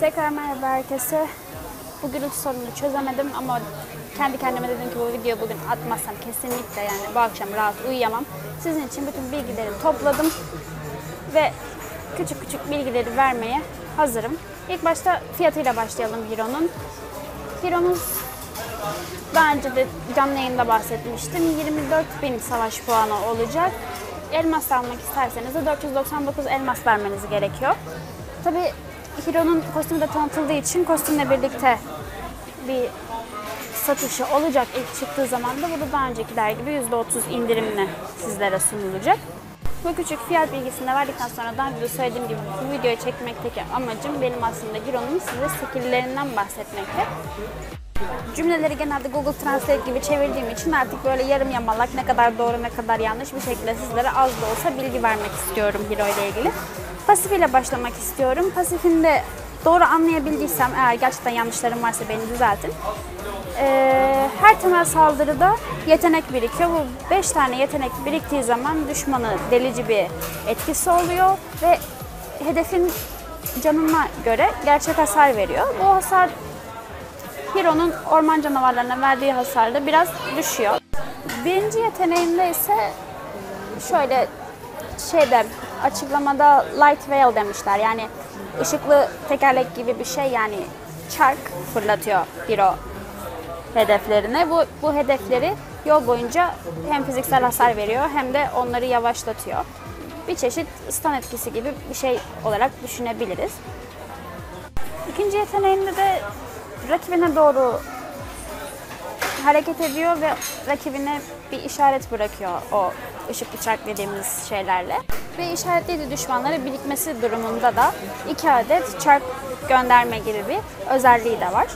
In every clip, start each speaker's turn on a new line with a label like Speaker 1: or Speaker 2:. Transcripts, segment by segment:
Speaker 1: Tekrar merhaba herkese. Bu gürültü sorununu çözemedim ama kendi kendime dedim ki bu videoyu bugün atmazsam kesinlikle yani bu akşam rahat uyuyamam. Sizin için bütün bilgileri topladım ve küçük küçük bilgileri vermeye hazırım. İlk başta fiyatıyla başlayalım Hero'nun. Hero'muz daha önce de canlı yayında bahsetmiştim. 24 bin savaş puanı olacak. Elmas almak isterseniz de 499 elmas vermeniz gerekiyor. Tabi Hero'nun kostümü de tanıtıldığı için kostümle birlikte bir satışı olacak ilk çıktığı zaman da bu da daha öncekiler gibi %30 indirimle sizlere sunulacak. Bu küçük fiyat bilgisini de verdikten sonra daha önce söylediğim gibi bu videoyu çekmekteki amacım benim aslında Hero'nun size skill'lerinden bahsetmekte. Cümleleri genelde Google Translate gibi çevirdiğim için artık böyle yarım yamalak ne kadar doğru ne kadar yanlış bir şekilde sizlere az da olsa bilgi vermek istiyorum Hero ile ilgili. Pasif ile başlamak istiyorum. Pasifinde doğru anlayabildiysem eğer gerçekten yanlışlarım varsa beni düzeltin. Ee, her temel saldırıda yetenek birikiyor. Bu 5 tane yetenek biriktiği zaman düşmanı delici bir etkisi oluyor ve hedefin canına göre gerçek hasar veriyor. Bu hasar Hero'nun orman canavarlarına verdiği hasarda biraz düşüyor. Birinci yeteneğinde ise şöyle şeyde açıklamada light veil demişler. Yani ışıklı tekerlek gibi bir şey yani çark fırlatıyor Hero hedeflerine. Bu, bu hedefleri yol boyunca hem fiziksel hasar veriyor hem de onları yavaşlatıyor. Bir çeşit stun etkisi gibi bir şey olarak düşünebiliriz. İkinci yeteneğinde de rakibine doğru hareket ediyor ve rakibine bir işaret bırakıyor o ışık bıçak dediğimiz şeylerle. Ve işaretlediği düşmanları birikmesi durumunda da iki adet çark gönderme gibi bir özelliği de var.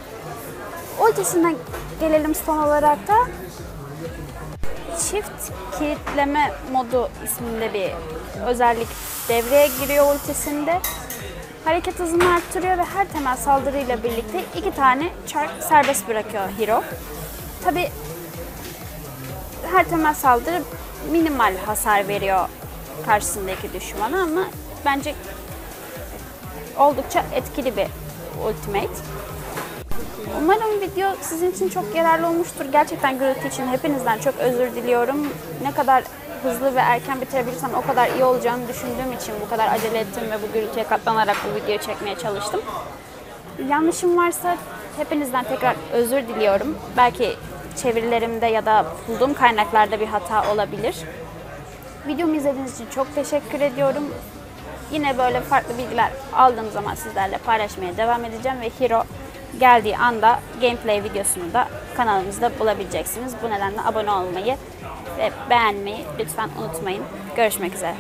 Speaker 1: Ultisinden gelelim son olarak da çift kilitleme modu isminde bir özellik devreye giriyor ultisinde. Hareket hızını arttırıyor ve her temel saldırıyla birlikte iki tane çark serbest bırakıyor Hero. Tabi her temel saldırı minimal hasar veriyor karşısındaki düşmana ama bence oldukça etkili bir ultimate. Umarım video sizin için çok yararlı olmuştur. Gerçekten gürültü için hepinizden çok özür diliyorum. Ne kadar hızlı ve erken bitirebilirsem o kadar iyi olacağını düşündüğüm için bu kadar acele ettim ve bu gürültüye katlanarak bu videoyu çekmeye çalıştım. Yanlışım varsa hepinizden tekrar özür diliyorum. Belki çevirilerimde ya da bulduğum kaynaklarda bir hata olabilir. Videomu izlediğiniz için çok teşekkür ediyorum. Yine böyle farklı bilgiler aldığım zaman sizlerle paylaşmaya devam edeceğim ve Hero geldiği anda gameplay videosunu da kanalımızda bulabileceksiniz. Bu nedenle abone olmayı ve beğenmeyi lütfen unutmayın. Görüşmek üzere.